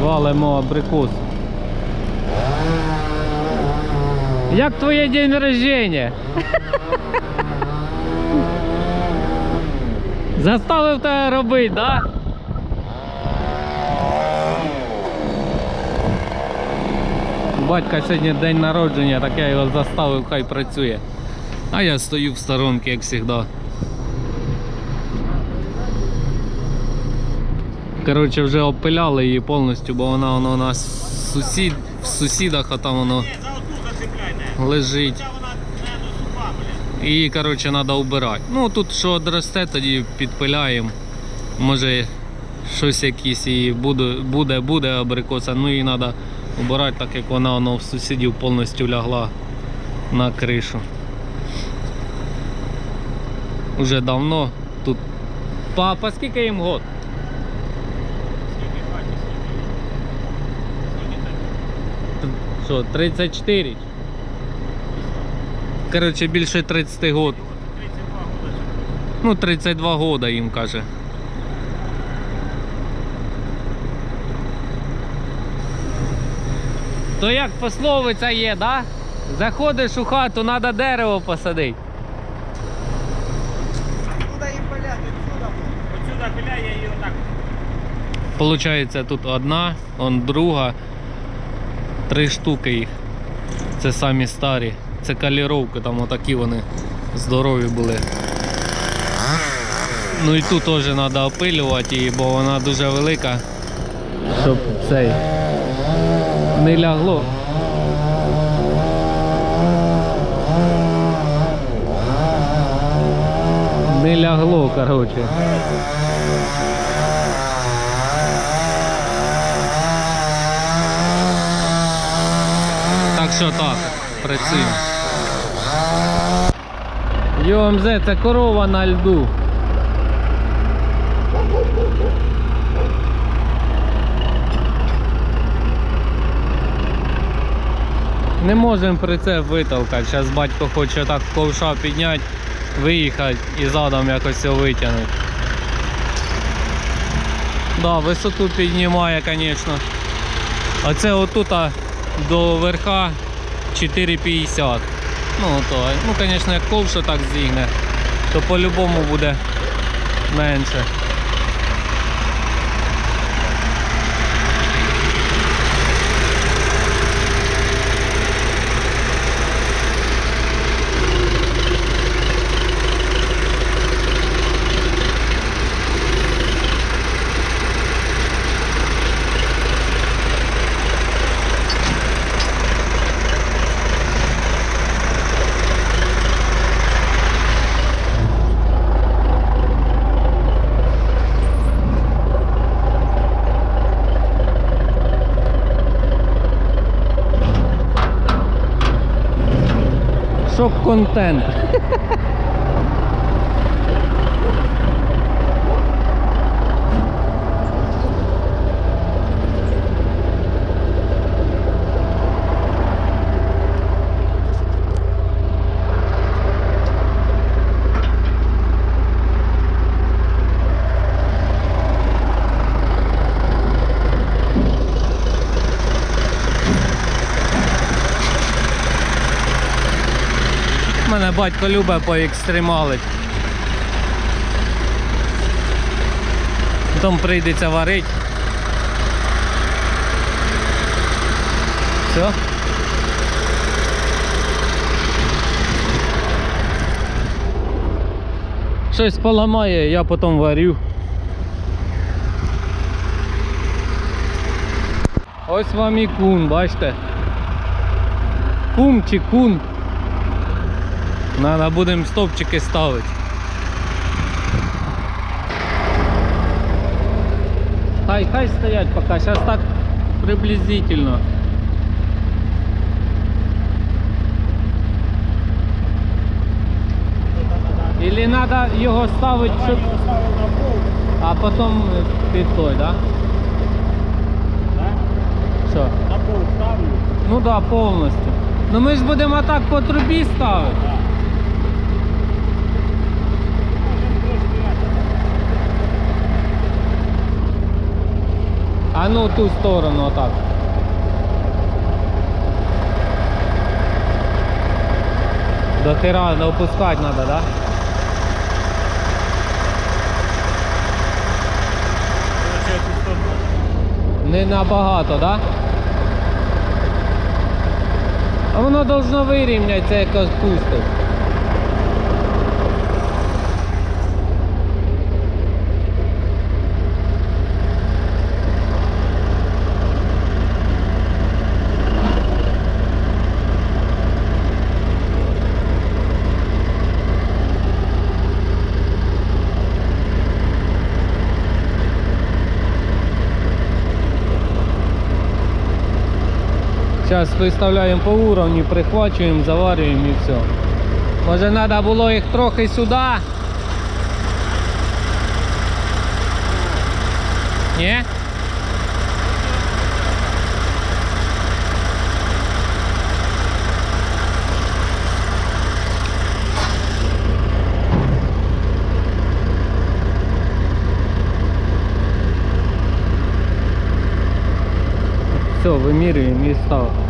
палимо абрикос. Як твоє день рождения? Заставив тебе робити, да? Батька сьогодні день народження, так я його заставив, хай працює. А я стою в сторонці, як завжди. Коротше, вже опиляли її повністю, бо вона воно у нас сусід, в сусідах, а там воно лежить. Її, коротше, треба вбирати. Ну тут що одросте, тоді підпиляємо. Може щось якісь і буде, буде, буде абрикоса. Ну її треба вбирати, так як вона воно в сусідів повністю лягла на кришу. Уже давно тут. Папа, скільки їм год? Скільки хаті, скільки? Скільки так? Що, 34? Коротше, більше 30 год. 32 года. Ну, 32 года їм каже. То як пословиця є, да? Заходиш у хату, треба дерево посадити. Куда їм паляти? Отсюда. Отсюда пиляє її отак. Получається тут одна, он друга, три штуки їх. Це самі старі. Це каліровки, там отакі вони здорові були. Ну і тут теж треба опилювати її, бо вона дуже велика. Щоб цей не лягло. Не лягло, коротше. Що так, працюємо. ЮМЗ це корова на льду. Не можемо прицеп витолкати. Зараз батько хоче так ковша підняти, виїхати і задом якось його витягнути. Да, висоту піднімає, звісно. А це отут до верха 4,50. Ну, то, ну, звісно, як ковша так зігне, то по-любому буде менше. sou contente. Мене батько любить поекстремалить. Потім прийдеться варити. Все. Щось поламає, я потім варю. Ось вам і кун, бачите? Кум чи кун. Надо будемо стовпчики ставити. Хай, хай стоять пока, сейчас так приблизительно. Или надо його ставити, щоб... А потім під той, да? Що? На пол ставлю. Ну да, повністю. Ну ми ж будемо так по трубі ставити. Так. Можемо трошки. А ну ту сторону отак. До тира не опускати треба, да? Не набагато, да? А воно должно вирівнятися якось пустить. Зараз виставляємо по уровню, прихвачуємо, заварюємо і все. Може треба було їх трохи сюди. Ні? Все, вимірюємо і став.